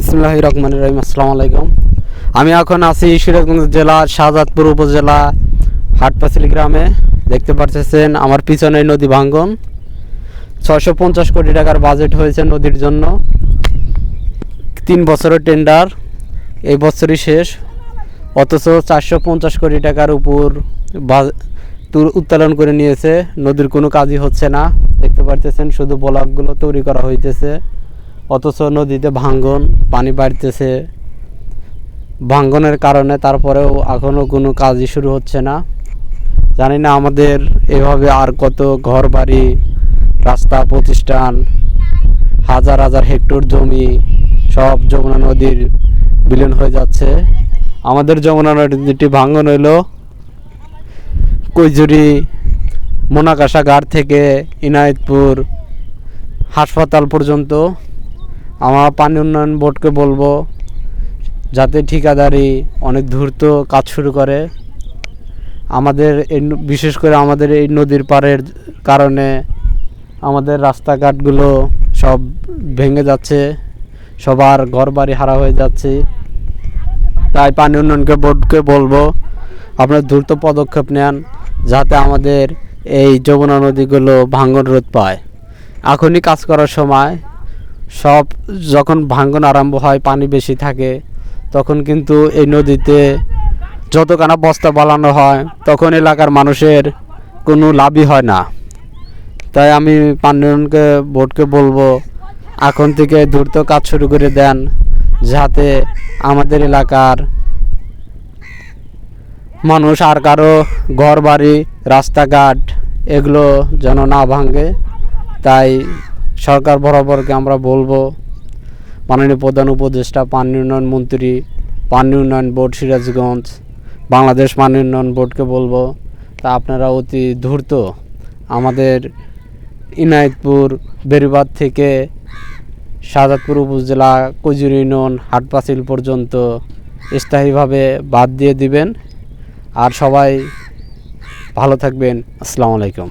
বিসমুল্লাহ রহমান রহিম আসসালামু আলাইকুম। আমি এখন আছি সিরাজগঞ্জ জেলা, শাহজাদপুর উপজেলা, হাটপাচিল গ্রামে। দেখতে পাচ্ছেন আমার পিছনে নদী ভাঙ্গন। ছয়শো পঞ্চাশ কোটি টাকার বাজেট হয়েছে নদীর জন্য। তিন বছরের টেন্ডার, এই বছরই শেষ। অথচ চারশো পঞ্চাশ কোটি টাকার উপর উত্তোলন করে নিয়েছে। নদীর কোনো কাজই হচ্ছে না। দেখতে পারতেছেন শুধু ব্লকগুলো তৈরি করা হইতেছে। অথচ নদীতে ভাঙ্গন, পানি বাড়তেছে। ভাঙ্গনের কারণে তারপরেও এখনও কোনো কাজই শুরু হচ্ছে না। জানি না আমাদের এভাবে আর কত ঘর বাড়ি রাস্তা প্রতিষ্ঠান, হাজার হাজার হেক্টর জমি, সব যমুনা নদীর বিলীন হয়ে যাচ্ছে। আমাদের যমুনা নদীটি ভাঙ্গন হইল কৈজুরি মোনাকাশা ঘাট থেকে ইনায়তপুর হাসপাতাল পর্যন্ত। আমার পানি উন্নয়ন বোর্ডকে বলব, যাতে ঠিকাদারি অনেক দ্রুত কাজ শুরু করে। আমাদের এই বিশেষ করে আমাদের এই নদীর পাড়ের কারণে আমাদের রাস্তাঘাটগুলো সব ভেঙে যাচ্ছে, সবার ঘর বাড়ি হারা হয়ে যাচ্ছে। তাই পানি উন্নয়নকে বোর্ডকে বলব, আপনারা দ্রুত পদক্ষেপ নেন যাতে আমাদের এই যমুনা নদীগুলো ভাঙ্গন রোধ পায়। এখনই কাজ করার সময় সব যখন ভাঙ্গন আরম্ভ হয়, পানি বেশি থাকে, তখন কিন্তু এই নদীতে যতখানা বস্তা বানানো হয়, তখন এলাকার মানুষের কোনো লাভই হয় না। তাই আমি পান্ডনকে বোর্ডকে বলব, এখন থেকে দ্রুত কাজ শুরু করে দেন, যাতে আমাদের এলাকার মানুষ আর কারও ঘর বাড়ি রাস্তাঘাট, এগুলো যেন না ভাঙে। তাই সরকার বরাবরকে আমরা বলব, মাননীয় প্রধান উপদেষ্টা, পানি উন্নয়ন মন্ত্রী, পানি উন্নয়ন বোর্ড সিরাজগঞ্জ, বাংলাদেশ পানি উন্নয়ন বোর্ডকে বলব। তা আপনারা অতি দ্রুত আমাদের ইনায়তপুর বেরিবাদ থেকে শাহজাদপুর উপজেলা, কজুরি ইউনিয়ন, হাটপাচিল পর্যন্ত স্থায়ীভাবে বাদ দিয়ে দিবেন। আর সবাই ভালো থাকবেন। আসসালামু আলাইকুম।